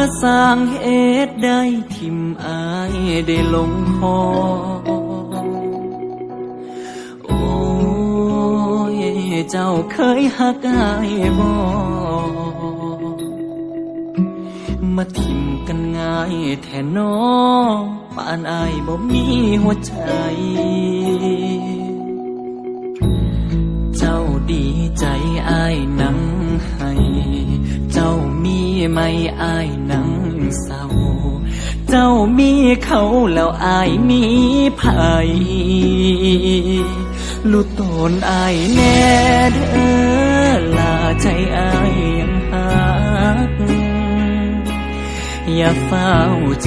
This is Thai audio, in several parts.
มาสร้างเหตุได้ทิมอายได้ลงคอ โอ้ย เจ้าเคยหักอายบ่มาทิมกันง่ายแทนนอปานอายบ่มีหัวใจ เจ้าดีใจอายนัง ไม่อายนังเศร้า เจ้ามีเขาแล้วอายมีภัยลูกตนอายแน่เด้อลาใจอายยังหัก อย่าเฝ้า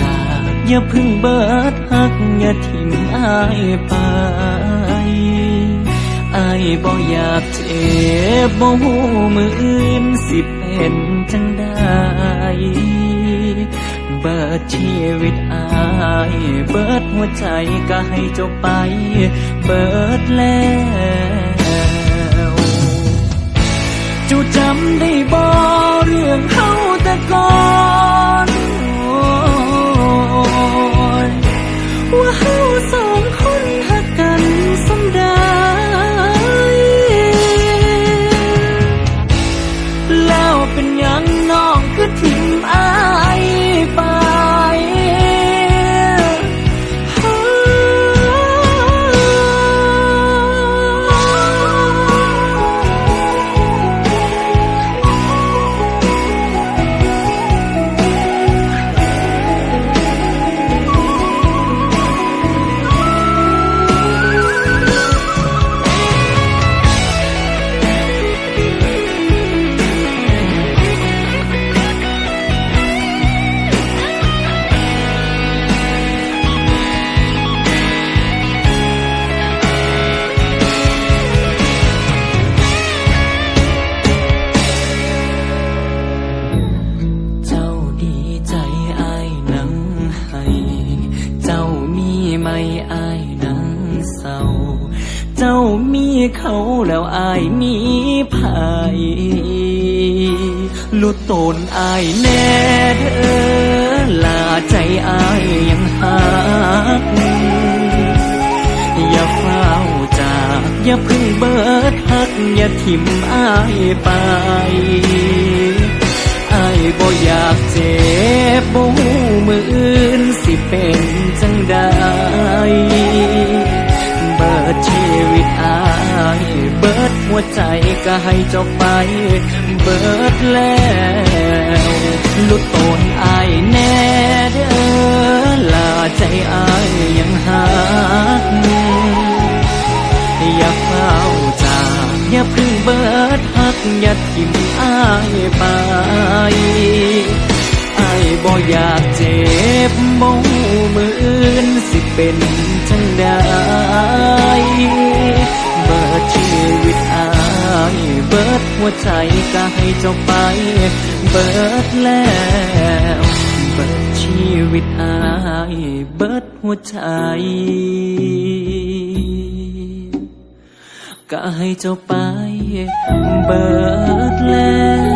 จาก อย่าพึ่งเบิดหัก อย่าทิ้งอายไปอายบ่อยากเจ็บบ่หูมืออื่นสิเป็น จังได้ เบิดชีวิตอาย เบิดหัวใจก็ให้เจ้าไป เบิดแล้ว เจ้ามีเขาแล้วอายมีภัยลุดตนอายแน่เด้อลาใจอายยังหักอย่าเฝ้าจากอย่าพึ่งเบิดหัก อย่าทิมอายไปอายบ่อยากเจ็บบ่หูมืออื่นสิเป็นจังใด เบิดหัวใจก็ให้เจ้าไป เบิดแล้วลุดตนอายแน่เด้อลาใจอายยังหักอย่าเฝ้าจากอย่าเพึ่งเบิดหักอย่าทิมอายไปอายบ่อยากเจ็บบ่หูมืออื่นสิเป็นจังใด เบิดหัวใจก็ให้เจ้าไป เบิดแล้ว เบิดชีวิตอายเบิดหัวใจก็ให้เจ้าไป เบิดแล้ว